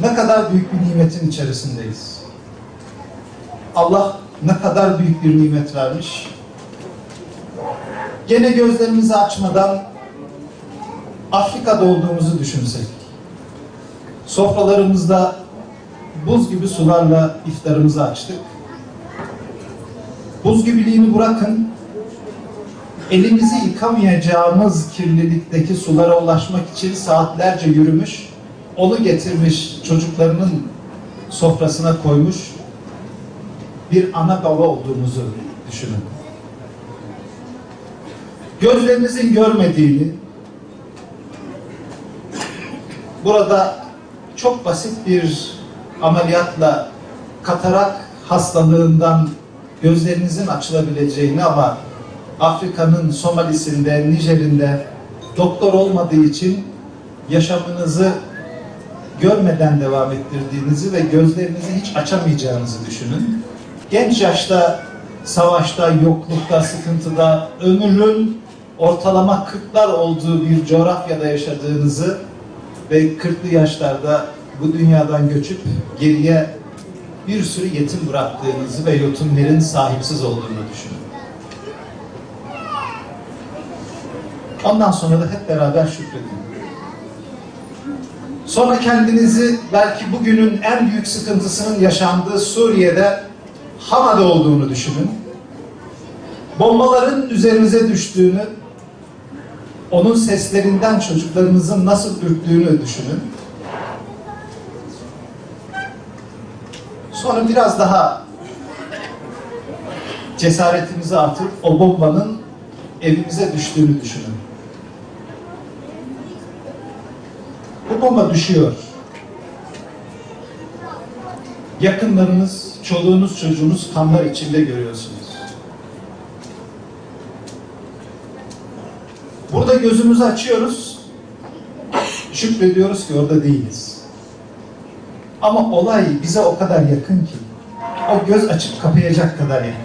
Ne kadar büyük bir nimetin içerisindeyiz. Allah ne kadar büyük bir nimet vermiş. Gene gözlerimizi açmadan Afrika'da olduğumuzu düşünsek. Sofralarımızda buz gibi sularla iftarımızı açtık. Buz gibiliğini bırakın, elimizi yıkamayacağımız kirlilikteki sulara ulaşmak için saatlerce yürümüş, onu getirmiş çocuklarının sofrasına koymuş bir ana baba olduğumuzu düşünün. Gözlerinizin görmediğini, burada çok basit bir ameliyatla katarak hastalığından gözlerinizin açılabileceğini ama Afrika'nın Somali'sinde, Nijer'inde doktor olmadığı için yaşamınızı görmeden devam ettirdiğinizi ve gözlerinizi hiç açamayacağınızı düşünün. Genç yaşta, savaşta, yoklukta, sıkıntıda, ömrün ortalama 40'lar olduğu bir coğrafyada yaşadığınızı ve 40'lı yaşlarda bu dünyadan göçüp geriye bir sürü yetim bıraktığınızı ve yetimlerin sahipsiz olduğunu düşünün. Ondan sonra da hep beraber şükredin. Sonra kendinizi belki bugünün en büyük sıkıntısının yaşandığı Suriye'de Hama'da olduğunu düşünün. Bombaların üzerinize düştüğünü, onun seslerinden çocuklarınızın nasıl ürktüğünü düşünün. Sonra biraz daha cesaretimizi artır, o bombanın evimize düştüğünü düşünün. Bomba düşüyor. Yakınlarınız, çoluğunuz, çocuğunuz kanlar içinde görüyorsunuz. Burada gözümüzü açıyoruz. Şükrediyoruz ki orada değiliz. Ama olay bize o kadar yakın ki. O göz açıp kapayacak kadar yakın.